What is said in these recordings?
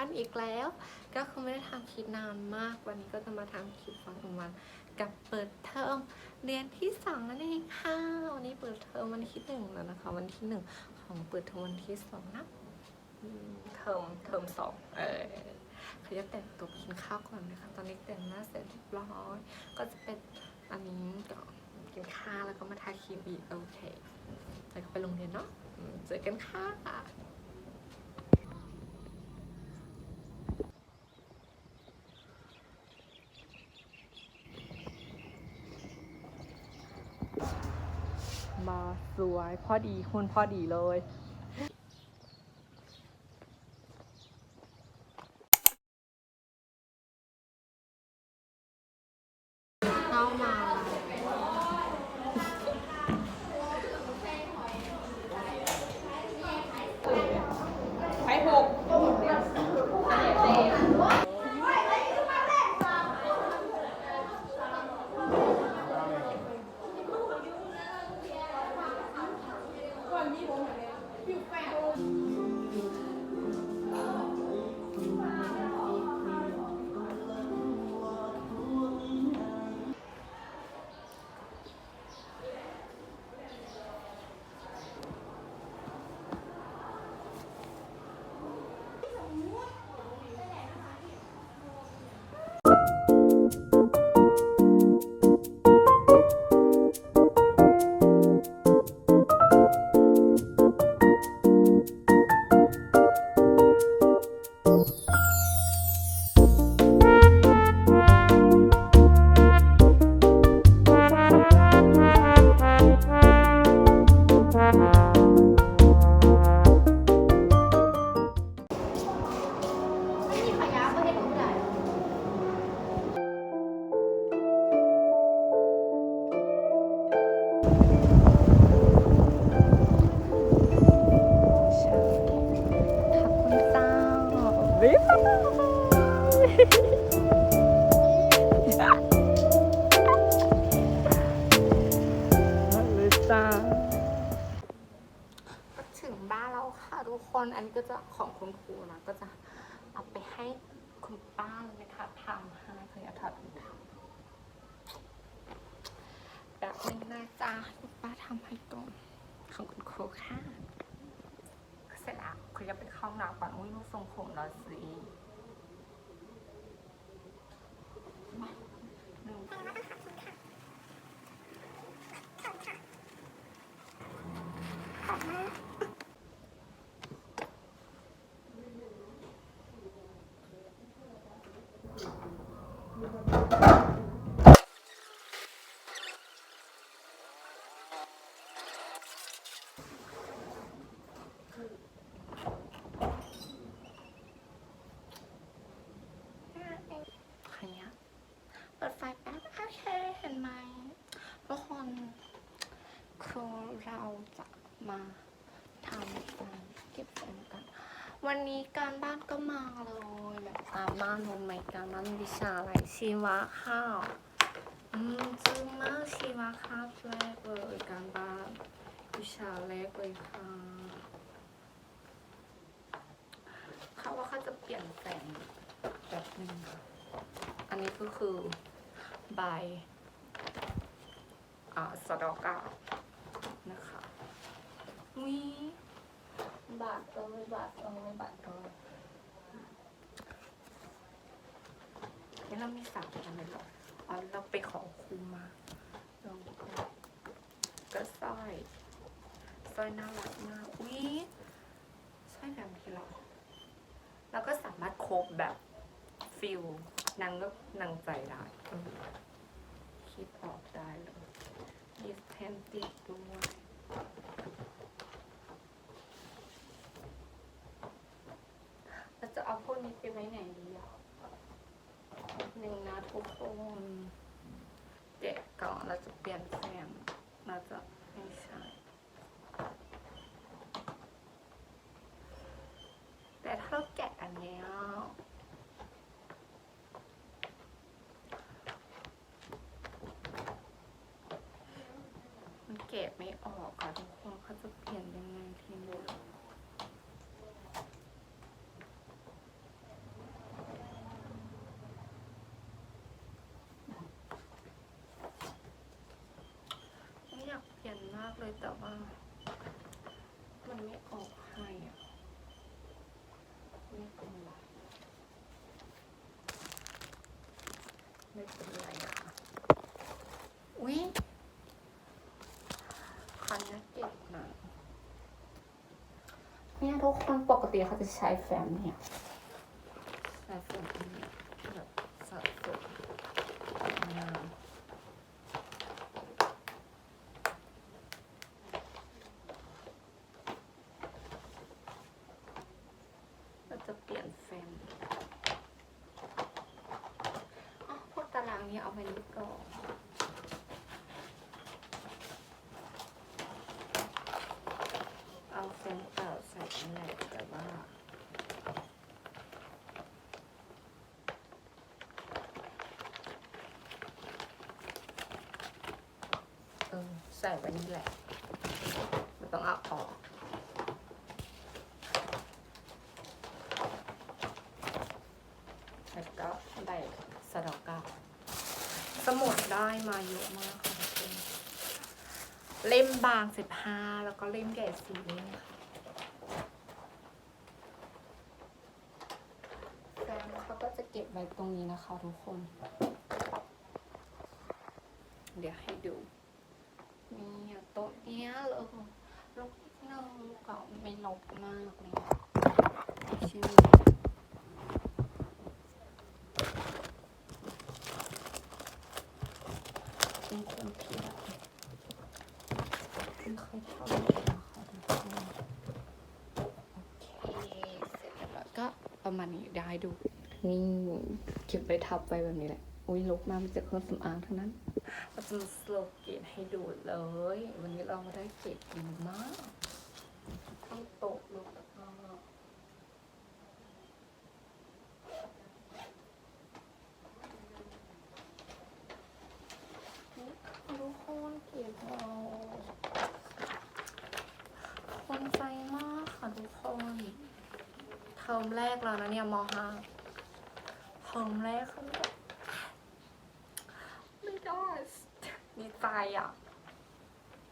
วันอีกแล้ว ก็คือไม่ได้ทำคลิปนานมาก วันนี้ก็จะมาทำคลิปวันของวันกับเปิดเทอมเรียนที่สองนั่นเองค่ะวันนี้เปิดเทอมวันที่หนึ่งแล้วนะคะ วันที่หนึ่งของเปิดเทอมวันที่สองนะอืมเทอมเทอมสองเออเขาจะแต่งตัวกินข้าวก่อนนะคะ ตอนนี้แต่งหน้าเสร็จเรียบร้อยก็จะเป็นอันนี้ก่อนกินข้าวแล้วก็มาทาครีมอีกโอเคแล้วก็ไปโรงเรียนเนาะอืมเจอกันค่ะ มาส ว้ พอดีคุณพอดีเลย กคนอันนี้ก็จะของคุณครูนะ ก็จะเอาไปให้คุณป้าเลยนะคะทำให้เพยาถอดถุงเท้าแบบนี้นะจ๊ะคุณป้าทำให้ก่อนของคุณครูค่ะเสร็จแล้วคุณจะไปเข้าห้องน้ำก่อนอุ้ยลูกทรงผมเราสิมาหนึ่งใครเนี้ยเปิดไฟแป๊บโอเคเห็นไหมทุกคนคือเรา จะมาทำการเก็บแฟ้มกัน วันนี้การบ้านก็มาเลยแบบตามบ้านรู้ไหมการบ้านวิชาอะไรชีวะข้าวอืมจึงมากชีวะคาบแรกเลยการบ้านวิชาแรกเลยค่ะเขาว่าเขาจะเปลี่ยนแปลงแบบหนึงค่ะอันนี้ก็คือใบอ่าสะดอกเก้านะคะ วิบาทเอ้ยบาทเอ้ยบาทเอ้ยนี่เรามีสามอันเลยเหรออ๋อเราไปขอครูมาเราก็ก็สร้อยสร้อยน่ารักมากอุ้ยสร้อยแบบนี้เหรอแล้วก็สามารถโคบแบบฟิลนางก็นางใจได้คิดออกได้เลยมีแทนติดด้วยเราจะเอาพวกนี้ ไปไว้ไหนดีอะหนึ่งนะทุกคนเด็กก่อนเราจะเปลี่ยนแฟมเราจะไม่ใช่ แต่ถ้าเราแกะอันเนี้ยมันแกะไม่ออกค่ะทุกคนเขาจะเปลี่ยนยังไงทีนี้ มากเลยแต่ว่า มันไม่ออกให้อะไม่เป็นไรไม่เป็นไรอะค่ะอุ้ยคันนี้เจ็บนะเนี่ยทุกคนปกติเขาจะใช้แฟ้มเนี่ยใช้แฟ้มอันเนี้ยแบบสะสมนาน เรา จะเปลี่ยนแฟนอ๋อพวกตารางนี้เอาไปนี้ก่อนเอาแฟนเก่าใส่นั่นแหละแต่ว่าเออใส่ไว้นี่แหละไม่ต้องเอาออก แล้วก็ได้ สะดอกก้าสมุดได้มาเยอะมากค่ะทุกคนเล่มบางสิบห้าแล้วก็เล่มใหญ่สี่เล่มค่ะแฟนเขาก็จะเก็บไว้ตรงนี้นะคะทุกคน เดี๋ยวให้ดูนี่โต๊ะเนี้ยเลยลกนิดนึงก็ไม่ลกมากเลยใช่ไหม เป็นคนที่แบบไม่เคยทำเลยนะคะทุ กคนโอเคเสร็จแล้วก็ประมาณนี้ได้ดู นี่เก็บไปทับไปแบบนี้แหละ อุ้ยลกมากมันจะเครื่องสำอางทั้งนั้นเราจะมาสโลเกตให้ดูเลย วันนี้เราได้เกรดดีมากทั้งโต๊ะเลยแล้วก็ทุกคนเกรดเราคนใจมากค่ะ ทุกคนเทอมแรกแล้วนะเนี่ยมห้าเทอมแรกเขาแบบไม่ได้ดีใจอะ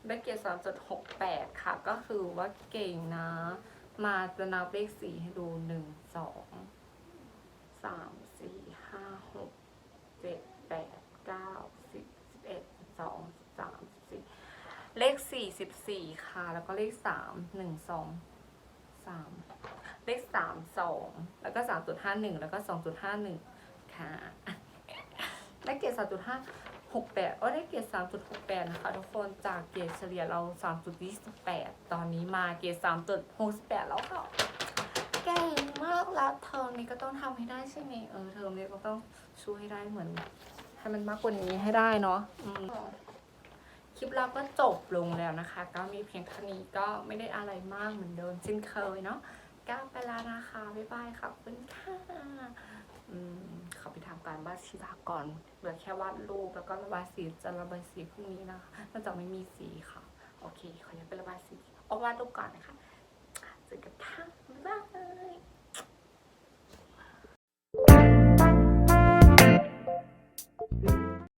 ได้เกรดสามจุดหกแปดค่ะ ก็คือว่าเก่งนะ มาจะนับเลขสี่ให้ดูหนึ่งสองสามสี่ห้าหกเจ็ดแปดเก้าสิบสิบเอ็ดสองสามสี่เลขสี่สิบสี่ค่ะ แล้วก็เลขสามหนึ่งสอง สามเลขสามสองแล้วก็สามจุดห้าหนึ่งแล้วก็สองจุดห้าหนึ่งค่ะได้เกรดสามจุดห้าหกแปดโอ้ได้เกรดสามจุดหกแปดนะคะทุกคนจากเกรดเฉลี่ยเราสามจุดยี่สิบแปดตอนนี้มาเกรดสามจุดหกสิบแปดแล้วค่ะเก่งมากแล้วเทอมนี้ก็ต้องทำให้ได้ใช่ไหมเออเทอมนี้ก็ต้องช่วยให้ได้เหมือนให้มันมากกว่านี้ให้ได้เนาะอืม คลิปเราก็จบลงแล้วนะคะ ก็มีเพียงเท่านี้ก็ไม่ได้อะไรมากเหมือนเดิมเช่นเคยเนาะก้าวไปแล้วนะคะ บ๊ายบายขอบคุณค่ะอืมขอไปทำการบ้านชีวาก่อน เหลือแค่วาดรูปแล้วก็ระบายสีจะระบายสีพรุ่งนี้นะคะน่าจะไม่มีสีค่ะ โอเค ขอยังไประบายสีเอาวาดรูปก่อนนะคะเจอกันค่ะบ๊ายบาย